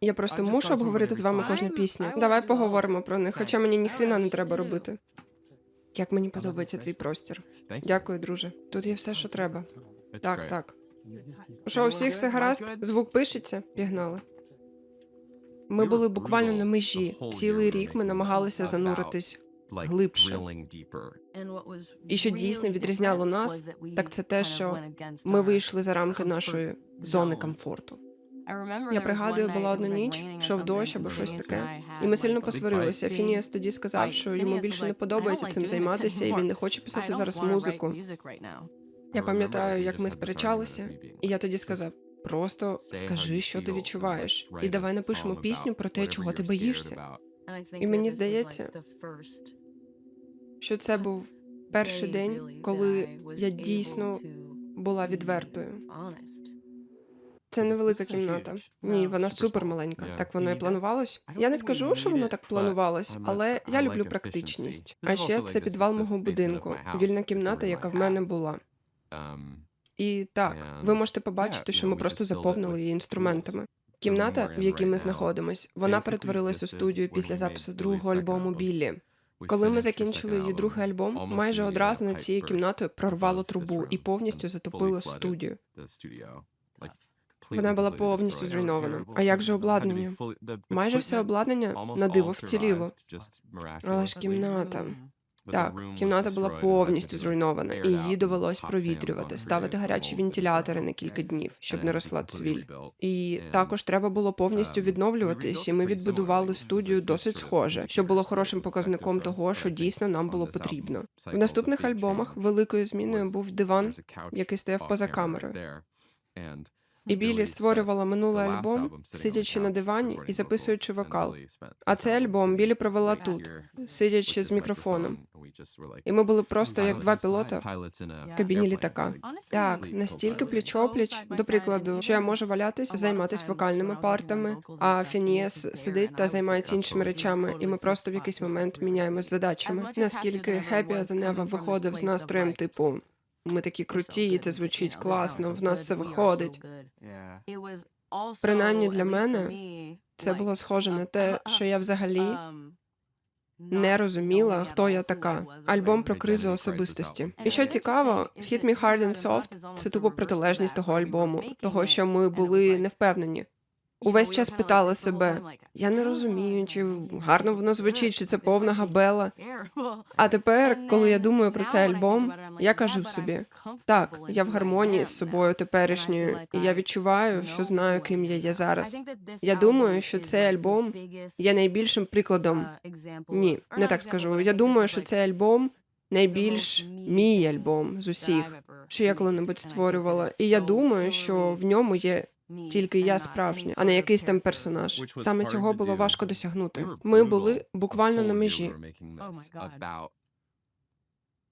Я просто мушу обговорити з вами кожну пісню. Давай поговоримо про них, хоча мені ніхрена не треба робити. Як мені подобається твій простір. Дякую, друже. Тут є все, що треба. Так, так. Що, у всіх все гаразд? Звук пишеться? Пігнали. Ми були буквально на межі. Цілий рік ми намагалися зануритись. глибше. І що дійсно відрізняло нас, так це те, що Ми вийшли за рамки нашої зони комфорту. Я пригадую, була одна ніч, йшов дощ або щось таке, і ми сильно посварилися. Фініас тоді сказав, що йому більше не подобається цим займатися, і він не хоче писати зараз музику. Я пам'ятаю, як ми сперечалися, і я тоді сказав: просто скажи, що ти відчуваєш, і давай напишемо пісню про те, чого ти боїшся. І мені здається, Що це був перший день, коли я дійсно була відвертою. Це невелика кімната. Ні, вона супер маленька. Так воно і планувалось. Я не скажу, що воно так планувалось, але я люблю практичність. А ще це підвал мого будинку, вільна кімната, яка в мене була. І так, ви можете побачити, що ми просто заповнили її інструментами. Кімната, в якій ми знаходимось, вона перетворилась у студію після запису другого альбому Біллі. Коли ми закінчили її другий альбом, майже одразу над цією кімнатою прорвало трубу і повністю затопило студію. Вона була повністю зруйнована. А як же обладнання? Майже все обладнання на диво вціліло. Але ж кімната. Так, кімната була повністю зруйнована, і її довелось провітрювати, ставити гарячі вентилятори на кілька днів, щоб не росла цвіль. І також треба було повністю відновлюватись, і ми відбудували студію досить схоже, що було хорошим показником того, що дійсно нам було потрібно. В наступних альбомах великою зміною був диван, який стояв поза камерою. І Білі створювала минулий альбом, сидячи на дивані і записуючи вокал. А цей альбом Білі провела тут, сидячи з мікрофоном. І ми були просто як два пілота в кабіні літака. Так, настільки пліч-опліч, до прикладу, що я можу валятись, займатися вокальними партами, а Фініес сидить та займається іншими речами, і ми просто в якийсь момент міняємось задачами. Наскільки as Never виходив з настроєм, типу. Ми такі круті, і це звучить класно. В нас це виходить. Принаймні для мене Це було схоже на те, що я взагалі не розуміла, хто я така. Альбом про кризу особистості. І що цікаво, Hit Me Hard and Soft – це тупо протилежність того альбому, того, що ми були невпевнені. Увесь час питала себе: я не розумію, чи гарно воно звучить, чи це повна габела. А тепер, коли я думаю про цей альбом, я кажу собі: так, я в гармонії з собою теперішньою, і я відчуваю, що знаю, ким я є зараз. Я думаю, що цей альбом є найбільшим прикладом. Ні, не так скажу. Я думаю, що цей альбом найбільш мій альбом з усіх, що я коли-небудь створювала. І я думаю, що в ньому є тільки я справжня, а не якийсь там персонаж. Саме цього було важко досягнути. Ми були буквально на межі.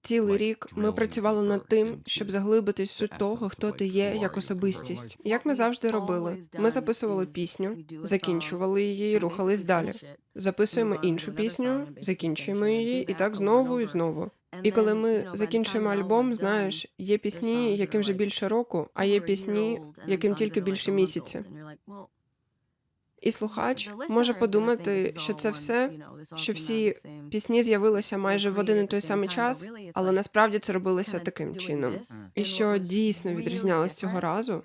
Цілий рік ми працювали над тим, щоб заглибитись суть того, хто ти є як особистість. Як ми завжди робили, ми записували пісню, закінчували її, і рухались далі. Записуємо іншу пісню, закінчуємо її, і так знову і знову. І коли ми закінчуємо альбом, знаєш, є пісні, яким вже більше року, а є пісні, яким тільки більше місяця. І слухач може подумати, що це все, що всі пісні з'явилися майже в один і той самий час, але насправді це робилося таким чином. І що дійсно відрізнялось цього разу,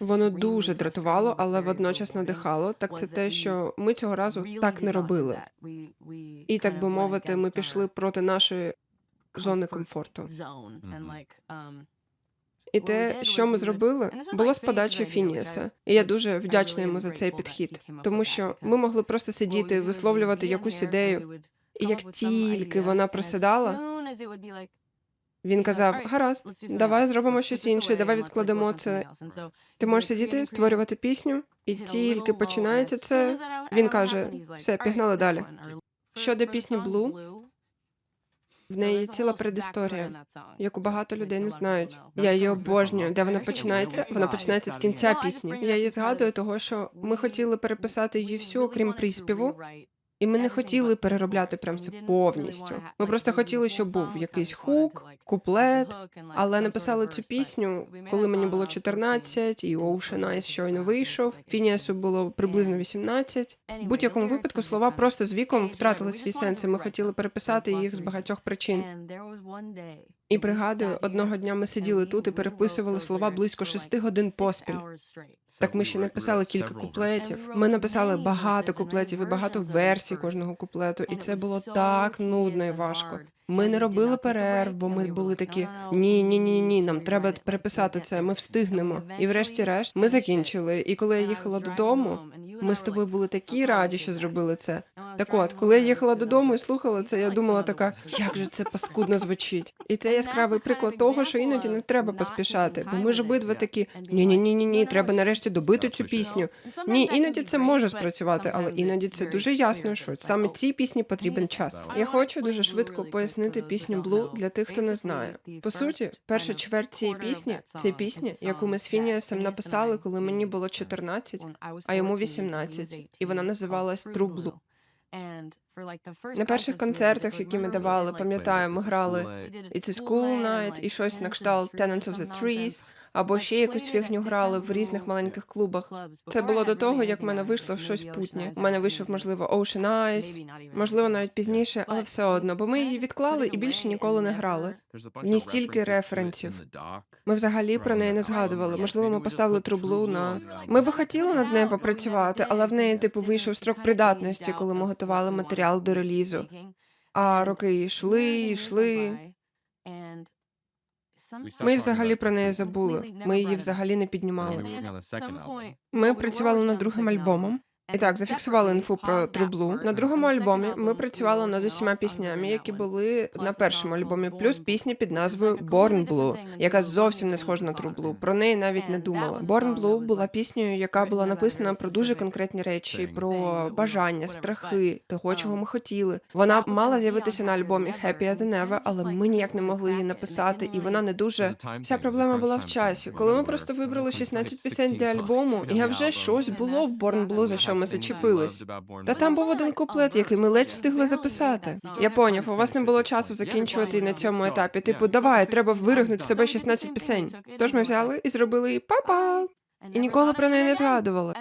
воно дуже дратувало, але водночас надихало. Так це те, що ми цього разу так не робили. І так би мовити, ми пішли проти нашої зони комфорту. І те, що ми зробили, було з подачі Фініаса. І я дуже вдячна йому за цей підхід, тому що ми могли просто сидіти, висловлювати якусь ідею. І як тільки вона просідала, він казав: гаразд, давай зробимо щось інше, давай відкладемо це. Ти можеш сидіти, створювати пісню, і тільки починається це. Він каже: все, пігнали далі. Щодо пісні Blue, в неї ціла предісторія, яку багато людей не знають. Я її обожнюю. Де вона починається? Вона починається з кінця пісні. Я її згадую, того що ми хотіли переписати її всю, окрім приспіву. І ми не хотіли переробляти прям все повністю. Ми просто хотіли, щоб був якийсь хук, куплет, але написали цю пісню, коли мені було 14, і Ocean Eyes щойно вийшов. Фініасу було приблизно 18. В будь-якому випадку слова просто з віком втратили свій сенс, і ми хотіли переписати їх з багатьох причин. І пригадую, одного дня ми сиділи тут і переписували слова близько шести годин поспіль. Так ми ще написали кілька куплетів. Ми написали багато куплетів і багато версій кожного куплету, і це було так нудно і важко. Ми не робили перерв, бо ми були такі ні, ні, ні, ні, нам треба переписати це. Ми встигнемо. І врешті-решт ми закінчили. І коли я їхала додому, ми з тобою були такі раді, що зробили це. Так от, коли я їхала додому і слухала це, я думала така, як же це паскудно звучить. І це яскравий приклад того, що іноді не треба поспішати, бо ми ж обидва такі ні, ні, ні, ні, ні, треба нарешті добити цю пісню. Ні, іноді це може спрацювати, але іноді це дуже ясно, що саме цій пісні потрібен час. Я хочу дуже швидко пояснити пісню Блу для тих, хто не знає. По суті, перша чверть цієї пісні це пісня, яку ми з Фініасом написали, коли мені було 14, а йому 18, і вона називалась True Blue. На перших концертах, які ми давали, пам'ятаю, ми грали It's a School Night і щось на кшталт Tenants of the Trees, або ще якусь фігню грали в різних маленьких клубах. Це було до того, як в мене вийшло щось путнє. У мене вийшов, можливо, Ocean Eyes, можливо, навіть пізніше, але все одно, бо ми її відклали і більше ніколи не грали. Ні стільки референсів. Ми взагалі про неї не згадували. Можливо, ми поставили трублу на ми би хотіли над нею попрацювати, але в неї типу вийшов строк придатності, коли ми готували матеріал до релізу. А роки йшли, йшли. Ми взагалі про неї забули. Ми її взагалі не піднімали. Ми працювали над другим альбомом. І так, зафіксували інфу про трублу. На другому альбомі ми працювали над усіма піснями, які були на першому альбомі, плюс пісня під назвою Born Blue, яка зовсім не схожа на трублу. Про неї навіть не думала. Born Blue була піснею, яка була написана про дуже конкретні речі, про бажання, страхи, того, чого ми хотіли. Вона мала з'явитися на альбомі Happier Than Ever, але ми ніяк не могли її написати, і вона не дуже. Вся проблема була в часі. Коли ми просто вибрали 16 пісень для альбому, і вже щось було в Born Blue, за що ми зачепились. Та там був один куплет, який ми ледь встигли записати. Я поняв, у вас не було часу закінчувати і на цьому етапі. Типу, давай, треба виригнути себе 16 пісень. Тож ми взяли і зробили її па-па. І ніколи про неї не згадували.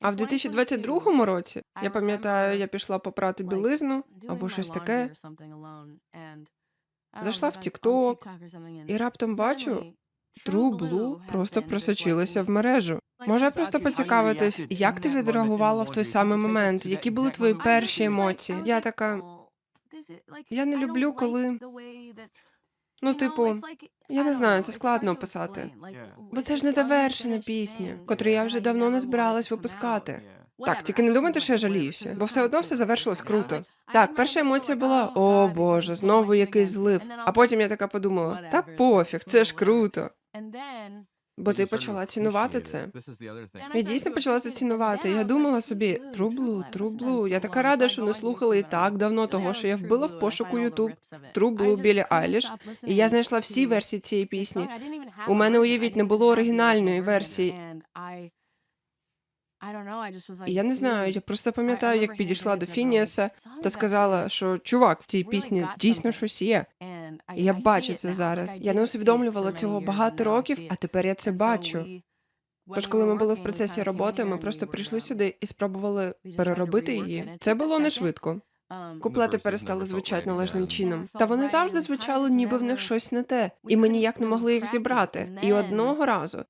А в 2022 році я пам'ятаю, я пішла попрати білизну або щось таке. Зайшла в TikTok, і раптом бачу, True Blue просто просочилася в мережу. Може просто поцікавитись, як ти відреагувала в той самий момент? Які були твої перші емоції? Я така, я не люблю, коли ну, типу, я не знаю, це складно описати. Бо це ж не завершена пісня, котру я вже давно не збиралась випускати. Так, тільки не думайте, що я жаліюся, бо все одно все завершилось круто. Так, перша емоція була: о боже, знову якийсь злив. А потім я така подумала: та пофіг, це ж круто. Бо ти почала цінувати це. Я дійсно почала це цінувати. Я думала собі, трублу, трублу. Я така рада, що не слухала і так давно того, що я вбила в пошуку Ютуб трублу Білі Айліш, і я знайшла всі версії цієї пісні. У мене уявіть не було оригінальної версії. І я не знаю, я просто пам'ятаю, як підійшла до Фініаса та сказала, що чувак, в цій пісні дійсно щось є. І я бачу це зараз. Я не усвідомлювала цього багато років, а тепер я це бачу. Тож, коли ми були в процесі роботи, ми просто прийшли сюди і спробували переробити її. Це було не швидко. Куплети перестали звучати належним чином. Та вони завжди звучали, ніби в них щось не те, і ми ніяк не могли їх зібрати. І одного разу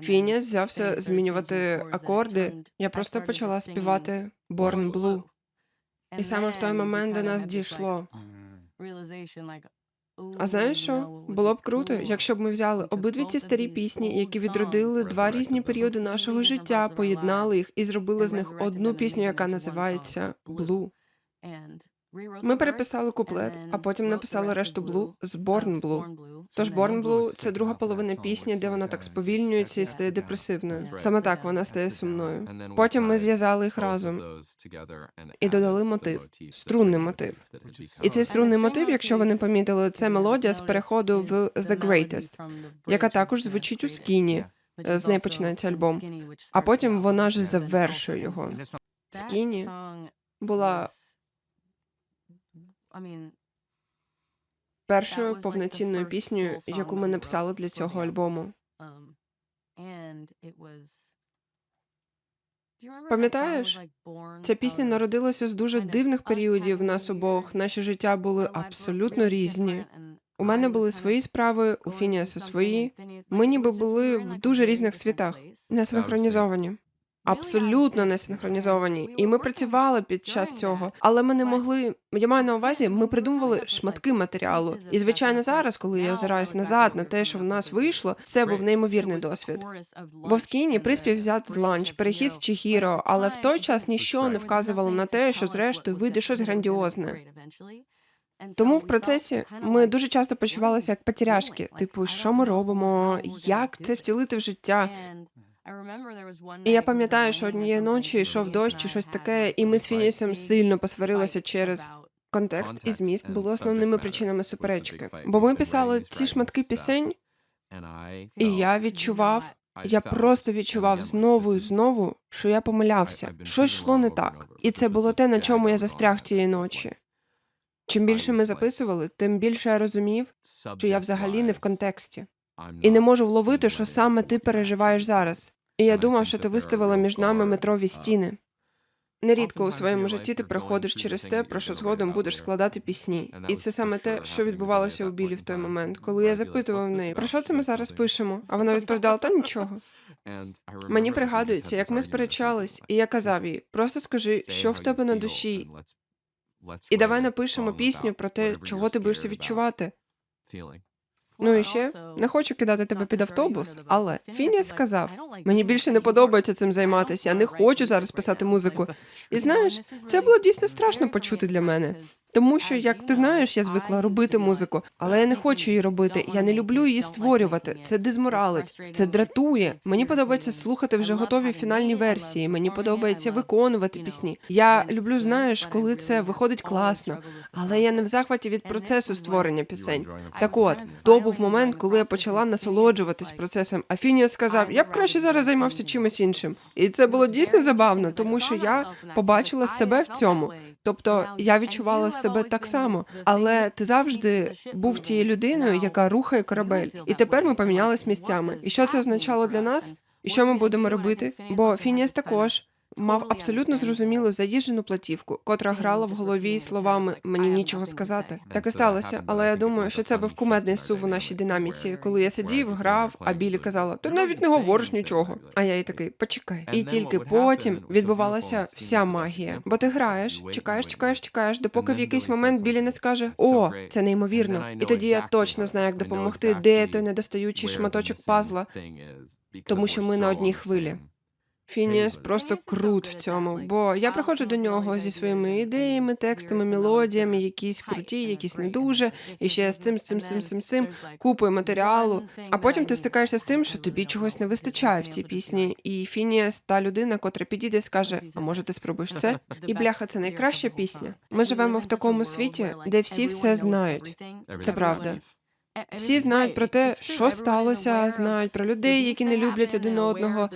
Фініас взявся змінювати акорди. Я просто почала співати Born Blue. І саме в той момент до нас дійшло. А знаєш що? Було б круто, якщо б ми взяли обидві ці старі пісні, які відродили два різні періоди нашого життя, поєднали їх і зробили з них одну пісню, яка називається Blue. Ми переписали куплет, а потім написали решту Blue з Born Blue. Тож Born Blue – це друга половина пісні, де вона так сповільнюється і стає депресивною. Саме так вона стає сумною. Потім ми зв'язали їх разом і додали мотив, струнний мотив. І цей струнний мотив, якщо ви не помітили, це мелодія з переходу в The Greatest, яка також звучить у скіні. З неї починається альбом. А потім вона ж завершує його. Скіні була першою повноцінною піснею, яку ми написали для цього альбому. Пам'ятаєш, Ця пісня народилася з дуже дивних періодів в нас обох. Наші життя були абсолютно різні. У мене були свої справи, у Фініаса свої. Ми ніби були в дуже різних світах, не синхронізовані. Абсолютно не синхронізовані. І ми працювали під час цього, але ми не могли. Я маю на увазі, ми придумували шматки матеріалу. І звичайно, зараз, коли я озираюсь назад на те, що в нас вийшло, це був неймовірний досвід. Бо в скіні приспів взят з ланч, перехід з Чihiro, але в той час ніщо не вказувало на те, що зрештою вийде щось грандіозне. Тому в процесі ми дуже часто почувалися як потеряшки, типу, що ми робимо, як це втілити в життя. І я пам'ятаю, що однієї ночі йшов дощ чи щось таке, і ми з Фінісом сильно посварилися через контекст і зміст були основними причинами суперечки. Бо ми писали ці шматки пісень, і я відчував, я просто відчував знову і знову, що я помилявся, щось йшло не так. І це було те, на чому я застряг цієї ночі. Чим більше ми записували, тим більше я розумів, що я взагалі не в контексті. І не можу вловити, що саме ти переживаєш зараз. І я думав, що ти виставила між нами метрові стіни. Нерідко у своєму житті ти проходиш через те, про що згодом будеш складати пісні. І це саме те, що відбувалося у білі в той момент, коли я запитував в неї, про що це ми зараз пишемо? А вона відповідала, та нічого. Мені пригадується, як ми сперечались, і я казав їй, просто скажи, що в тебе на душі, і давай напишемо пісню про те, чого ти будеш відчувати. Ну і ще не хочу кидати тебе під автобус, але Фініас сказав: мені більше не подобається цим займатися. Я не хочу зараз писати музику. І знаєш, це було дійсно страшно почути для мене. Тому що, як ти знаєш, я звикла робити музику, але я не хочу її робити. Я не люблю її створювати. Це дезморалить, це дратує. Мені подобається слухати вже готові фінальні версії. Мені подобається виконувати пісні. Я люблю, знаєш, коли це виходить класно, але я не в захваті від процесу створення пісень. Так от, то був момент, коли я почала насолоджуватись процесом. А Фініас сказав, я б краще зараз займався чимось іншим. І це було дійсно забавно, тому що я побачила себе в цьому. Тобто я відчувала себе так само, але ти завжди був тією людиною, яка рухає корабель. І тепер ми помінялись місцями. І що це означало для нас? І що ми будемо робити? Бо Фініас також мав абсолютно зрозумілу заїжджену платівку, котра грала в голові словами мені нічого сказати. Так і сталося, але я думаю, що це був кумедний сув у нашій динаміці, коли я сидів, грав, а Білі казала: ти навіть не говориш нічого. А я їй такий, почекай. І тільки потім відбувалася вся магія. Бо ти граєш, чекаєш, чекаєш, чекаєш, допоки в якийсь момент Білі не скаже: О, це неймовірно. І тоді я точно знаю, як допомогти, де той недостаючий шматочок пазла, тому що ми на одній хвилі. Фініас просто крут в цьому, бо я приходжу до нього зі своїми ідеями, текстами, мелодіями, якісь круті, якісь не дуже, і ще з цим, з цим, з цим, з цим, з цим купою матеріалу. А потім ти стикаєшся з тим, що тобі чогось не вистачає в цій пісні. І Фініас та людина, котра підійде, скаже: А може, ти спробуєш це? І бляха, це найкраща пісня. Ми живемо в такому світі, де всі все знають. Це правда. Всі знають про те, що сталося, знають про людей, які не люблять один одного,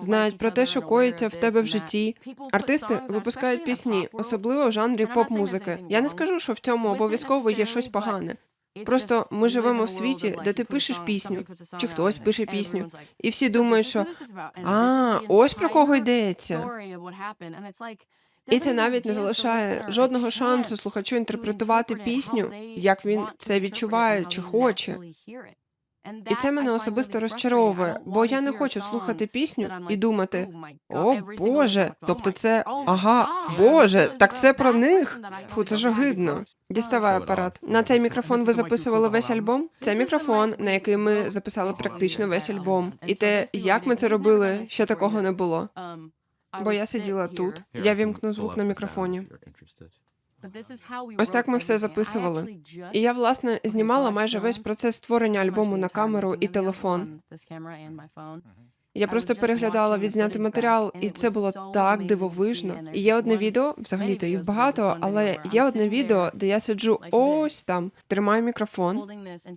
знають про те, що коїться в тебе в житті. Артисти випускають пісні, особливо в жанрі поп-музики. Я не скажу, що в цьому обов'язково є щось погане. Просто ми живемо в світі, де ти пишеш пісню, чи хтось пише пісню, і всі думають, що а ось про кого йдеться. І це навіть не залишає жодного шансу слухачу інтерпретувати пісню, як він це відчуває чи хоче. І це мене особисто розчаровує, бо я не хочу слухати пісню і думати: о Боже, тобто це ага, Боже, так це про них. Фу, це ж огидно. Діставай апарат. На цей мікрофон ви записували весь альбом? Це мікрофон, на який ми записали практично весь альбом. І те, як ми це робили, ще такого не було. Бо я сиділа тут, я вімкну звук на мікрофоні. Ось так ми все записували. І я, власне, знімала майже весь процес створення альбому на камеру і телефон. Я просто переглядала відзнятий матеріал, і це було так дивовижно. І є одне відео, взагалі-то їх багато, але є одне відео, де я сиджу ось там, тримаю мікрофон,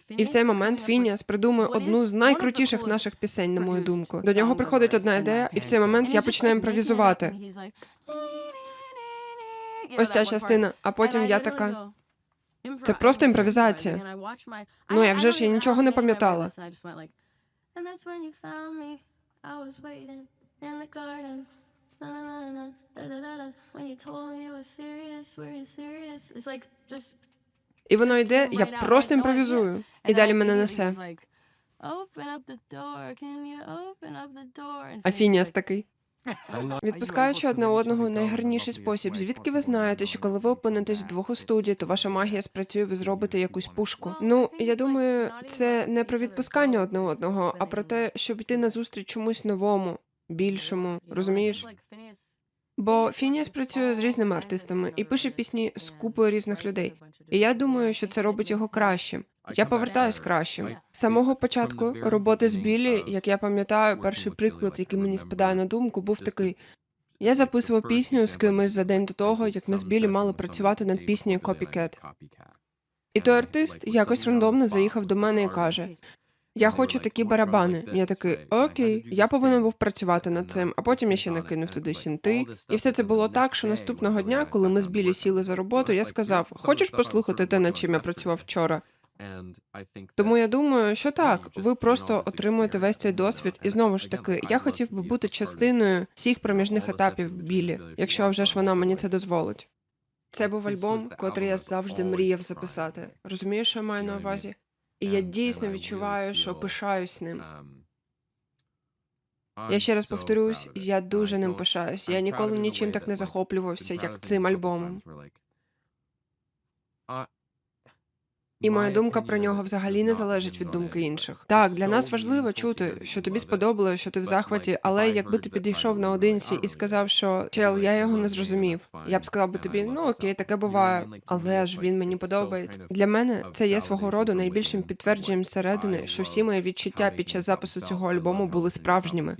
і в цей момент Фініас придумує одну з найкрутіших наших пісень, на мою думку. До нього приходить одна ідея, і в цей момент я починаю імпровізувати. Ось ця частина, а потім я така. Це просто імпровізація. Ну, я вже ж я нічого не пам'ятала. І воно йде, я просто імпровізую. І далі мене несе. А Фініас такий. Відпускаючи одне одного найгарніший спосіб. Звідки ви знаєте, що коли ви опинитесь вдвох у студії, то ваша магія спрацює, ви зробите якусь пушку? Ну я думаю, це не про відпускання одне одного, а про те, щоб йти назустріч чомусь новому, більшому. Розумієш? Бо Фініас працює з різними артистами і пише пісні з купою різних людей. І я думаю, що це робить його кращим. Я повертаюсь кращим. З самого початку роботи з Білі, як я пам'ятаю, перший приклад, який мені спадає на думку, був такий. Я записував пісню з кимось за день до того, як ми з Білі мали працювати над піснею Copycat. І той артист якось рандомно заїхав до мене і каже: Я хочу такі барабани. Я такий окей, я повинен був працювати над цим, а потім я ще накинув туди сінти. І все це було так, що наступного дня, коли ми з Білі сіли за роботу, я сказав: Хочеш послухати те, над чим я працював вчора? Тому я думаю, що так, ви просто отримуєте весь цей досвід, і знову ж таки, я хотів би бути частиною всіх проміжних етапів білі, якщо вже ж вона мені це дозволить. Це був альбом, котрий я завжди мріяв записати. Розумієш, що я маю на увазі? І я дійсно відчуваю, що пишаюсь ним. Я ще раз повторюсь, я дуже ним пишаюсь. Я ніколи нічим так не захоплювався, як цим альбомом. І моя думка про нього взагалі не залежить від думки інших. Так, для нас важливо чути, що тобі сподобалося, що ти в захваті, але якби ти підійшов наодинці і сказав, що чел, я його не зрозумів. Я б сказав би тобі, ну окей, таке буває, але ж він мені подобається. Для мене це є свого роду найбільшим підтвердженням зсередини, що всі мої відчуття під час запису цього альбому були справжніми.